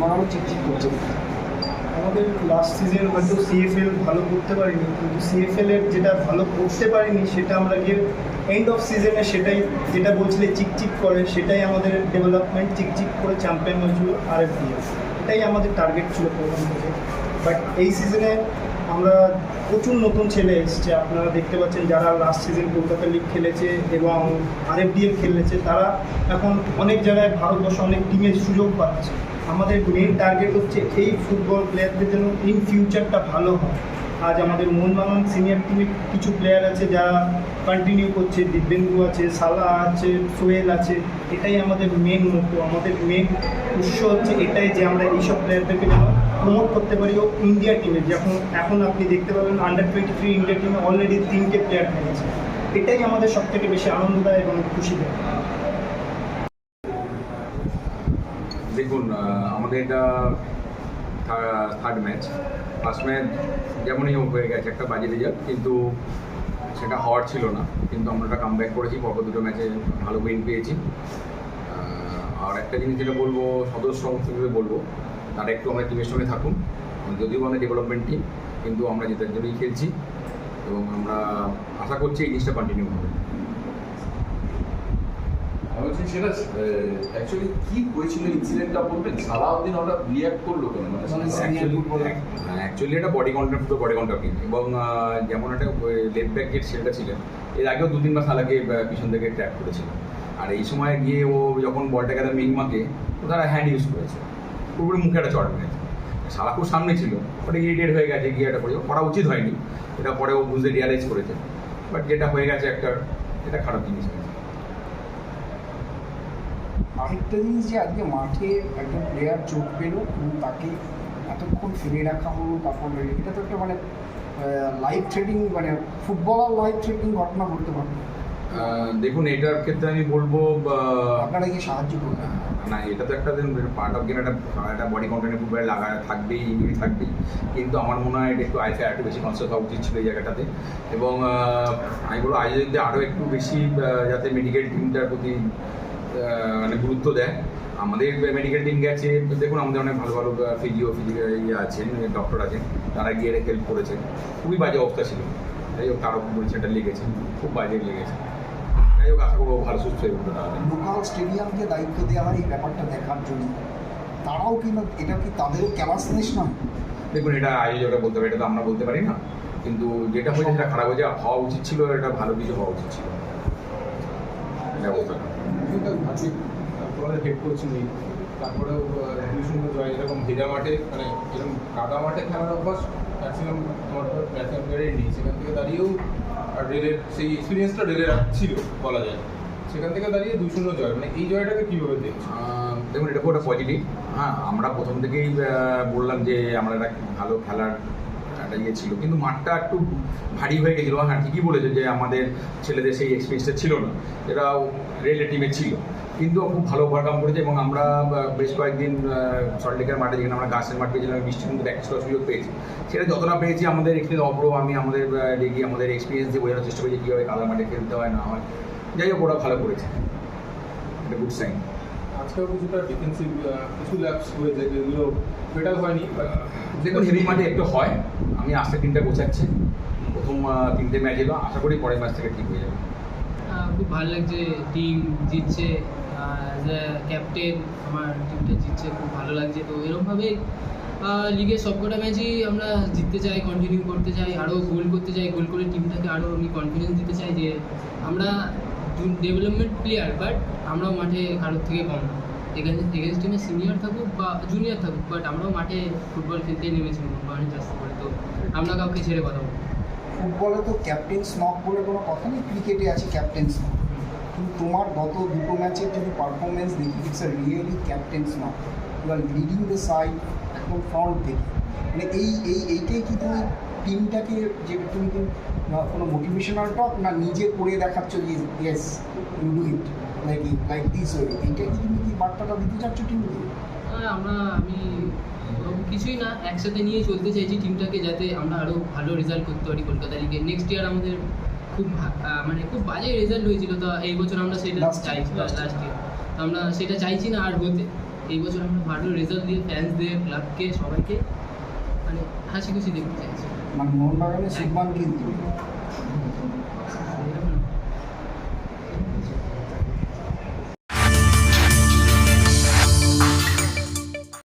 মোহনবাগানও চিকচিক করছে। আমাদের লাস্ট সিজন হয়তো সিএফএল ভালো করতে পারিনি, কিন্তু সিএফএল এর যেটা ভালো করতে পারিনি, সেটা আমরা গিয়ে এন্ড অফ সিজনে সেটাই, যেটা বলছিলে চিকচিক করে, সেটাই আমাদের ডেভেলপমেন্ট চিকচিক করে চ্যাম্পিয়ন হয়েছিল আর এফ এটাই আমাদের টার্গেট ছিল প্রথম থেকে। বাট এই সিজনে আমরা প্রচুর নতুন ছেলে এসছে, আপনারা দেখতে পাচ্ছেন যারা লাস্ট সিজন কলকাতা লিগ খেলেছে এবং আর আরএফডিএল খেলেছে, তারা এখন অনেক জায়গায় ভারতবর্ষে অনেক টিমের সুযোগ পাচ্ছে। আমাদের মেন টার্গেট হচ্ছে এই ফুটবল প্লেয়ারদের জন্য ইন ফিউচারটা ভালো হয় আজ আমাদের মোহনবাগান সিনিয়র টিমে কিছু প্লেয়ার আছে যারা কন্টিনিউ করছে। দিব্যেন্দু আছে সালা আছে, সোহেল আছে, এটাই আমাদের মেন মোটো আমাদের মেন উৎস হচ্ছে এটাই যে আমরা এইসব প্লেয়ারদেরকে যেন প্রমোট করতে পারি ও ইন্ডিয়া টিমে যখন এখন আপনি দেখতে পাবেন আন্ডার টোয়েন্টি থ্রি ইন্ডিয়া টিমে অলরেডি তিনটে প্লেয়ার খেলেছে এটাই আমাদের সব থেকে বেশি আনন্দ দেয় এবং খুশি দেয় দেখুন আমাদের এটা থার্ড ম্যাচ ফার্স্ট ম্যাচ যেমনই হোক হয়ে গেছে, একটা বাজে রেজাল্ট কিন্তু সেটা হওয়ার ছিল না। কিন্তু আমরা একটা কাম ব্যাক করেছি পরপর দুটো ম্যাচে ভালো উইন পেয়েছি। আর একটা জিনিস যেটা বলব, সদস্য হিসেবে বলব, তারা একটু আমাদের টিমের সঙ্গে থাকুন। যদিও আমাদের ডেভেলপমেন্ট টিম কিন্তু আমরা জেতার জন্যই খেলছি। এবং আমরা আশা করছি এই জিনিসটা কন্টিনিউ হবে। বলছি সেটা অ্যাকচুয়ালি কি হয়েছিল ইনসিডেন্টটা বলবেন? সালাউদ্দিন ওরা রিয়াক্ট করল কেন? মানে মানে অ্যাকচুয়ালি এটা বডি পুরো এবং যেমন একটা লেফট ব্যাক ছেলেটা ছিলেন এর আগেও দু তিনবার সালাকে পিছন থেকে ট্র্যাক করেছিল। আর এই সময় গিয়ে ও যখন বলটা গেলে মিংমাকে তো তারা হ্যান্ড ইউজ করেছে। পুরোপুরি মুখে একটা চড় মেরেছে। সালা খুব সামনে ছিল ওটা ইরিটেট হয়ে গেছে গিয়ে এটা করে করা উচিত হয়নি। এটা পরে ও বুঝতে রিয়ালাইজ করেছে। বাট যেটা হয়ে গেছে একটা এটা খারাপ জিনিস হয়েছে। আরেকটা জিনিস যে আজকে মাঠে একজন প্লেয়ার চোট পেল এবং তাকে এতক্ষণ ফিরে রাখা হলো তারপর এটা তো একটা মানে লাইফ থ্রেটিং মানে ফুটবলার লাইফ থ্রেটিং ঘটনা ঘটতে পারে। দেখুন এটার ক্ষেত্রে আমি বলব আপনারা কি সাহায্য করবেন না এটা তো একটা পার্ট অফ গেম একটা একটা বডি কন্টেন্ট ফুটবলে লাগা থাকবেই ইঞ্জুরি থাকবেই। কিন্তু আমার মনে হয় এটা একটু আইফে একটু বেশি কনসিয়াস হওয়া উচিত ছিল এই জায়গাটাতে। এবং আমি বলব আজ যদি আরও একটু বেশি যাতে মেডিকেল টিমটার প্রতি মানে গুরুত্ব দেয়। আমাদের মেডিকেল টিম গেছে দেখুন আমাদের অনেক ভালো ভালো ফিজিও ফিজিক্যাল ইয়ে আছেন ডক্টর আছেন তারা গিয়ে হেল্প করেছেন। খুবই বাজে অবস্থা ছিল। যাই হোক তারও সেটা লেগেছে খুব বাজে লেগেছে। যাই হোক আশা করব ভালো সুস্থ হয়ে উঠবে তাহলে। লোকাল স্টেডিয়ামকে দায়িত্ব দেওয়া হয় এই ব্যাপারটা দেখার জন্য। তারাও কি না এটা কি তাদেরও ক্যাপাসিনেস নয়? দেখুন এটা আয়োজকরা বলতে পারে এটা তো আমরা বলতে পারি না। কিন্তু যেটা হয়েছে সেটা খারাপ হয়েছে হওয়া উচিত ছিল এটা ভালো কিছু হওয়া উচিত ছিল। ব্যবস্থাটা কিন্তু আজকে তোমাদের হেড কোচ নেই। তারপরেও রেভলিউশন জয় এরকম ভেজা মাঠে মানে এরকম কাদা মাঠে খেলার অভ্যাস ম্যাক্সিমাম তোমার ম্যাক্সিমাম প্লেয়ারের নেই। সেখান থেকে দাঁড়িয়েও, আর রেলের, সেই এক্সপিরিয়েন্সটা রেলের ছিল, বলা যায়। সেখান থেকে দাঁড়িয়ে দুই শূন্য জয়। মানে এই জয়টাকে কীভাবে দেখছ? দেখুন, এটা একটা পজিটিভ হ্যাঁ আমরা প্রথম থেকেই বললাম যে, আমরা একটা ভালো খেলার একটা ইয়ে ছিল। কিন্তু মাঠটা একটু ভারী হয়ে গেছিল। হ্যাঁ ঠিকই বলেছে যে আমাদের ছেলেদের সেই এক্সপিরিয়েন্সটা ছিল না। এরা রেল টিমে ছিল। কিন্তু খুব ভালো ওভারকাম করেছে এবং আমরা বেশ কয়েকদিন সল্টলেকের মাঠে যেখানে আমরা গাছের মাঠ পেয়েছিলাম বৃষ্টি কিন্তু প্র্যাকটিস করার সুযোগ পেয়েছি। সেটা যতটা পেয়েছি, আমাদের এক্সপিরিয়েন্স অপর আমি আমাদের লেগে আমাদের এক্সপিরিয়েন্স দিয়ে বোঝানোর চেষ্টা করেছি কীভাবে কাদা মাঠে খেলতে হয়, না হয়। যাই হোক, ওরা ভালো করেছে। এটা গুড সাইন আজকেও কিছুটা ডিফেন্সিভ কিছু ল্যাপস করেছে যেগুলো ফেটাল হয়নি দেখুন হেভি মাঠে একটু হয় আমি আস্তে তিনটা গোছাচ্ছি। প্রথম তিনটে ম্যাচ এলো আশা করি পরের ম্যাচ থেকে ঠিক হয়ে যাবে। খুব ভালো লাগছে টিম জিতছে অ্যাজ এ ক্যাপ্টেন আমার টিমটা জিতছে খুব ভালো লাগছে। তো এরকমভাবে লিগের সবকটা ম্যাচই আমরা জিততে চাই কন্টিনিউ করতে চাই আরও গোল করতে চাই। গোল করে টিমটাকে আরও আমি কনফিডেন্স দিতে চাই যে আমরা ডেভেলপমেন্ট প্লেয়ার বাট আমরাও মাঠে কারোর থেকে কম না। এগেন্স টিমে সিনিয়র থাকুক বা জুনিয়র থাকুক বাট আমরাও মাঠে ফুটবল খেলতেই নেমেছি মানে চাষ করে। তো আমরা কাউকে ছেড়ে কথা বলব না। ফুটবলে তো ক্যাপ্টেন নক বলে কোনো কথা নেই ক্রিকেটে আছে ক্যাপ্টেন নক কিন্তু তোমার গত দুটো ম্যাচের যদি পারফরমেন্স দেখি it's a really captain's knock you are leading the side একদম ফ্রন্ট থেকে মানে এই, এইটাই কি তুমি টিমটাকে যে তুমি কোনো মোটিভেশনাল টক না নিজে করে দেখাচ্ছ যে yes you do it like it like this way এইটা কি তুমি কি বার্তাটা দিতে চাচ্ছ টিমকে? আমরা আমি কিছুই না একসাথে নিয়ে চলতে চাইছি টিমটাকে যাতে আমরা আরও ভালো রেজাল্ট করতে পারি কলকাতা লিগে নেক্সট ইয়ার আমাদের খুব মানে খুব বাজে রেজাল্ট হয়েছিল তো এই বছর আমরা সেটা চাইছি লাস্ট ইয়ার আমরা সেটা চাইছি না আর হতে। এই বছর আমরা ভালো রেজাল্ট দিয়ে ফ্যান্সদের ক্লাবকে সবাইকে মানে হাসি খুশি দেখতে চাইছি। মানে মোহনবাগানের শুভমান কিন্তু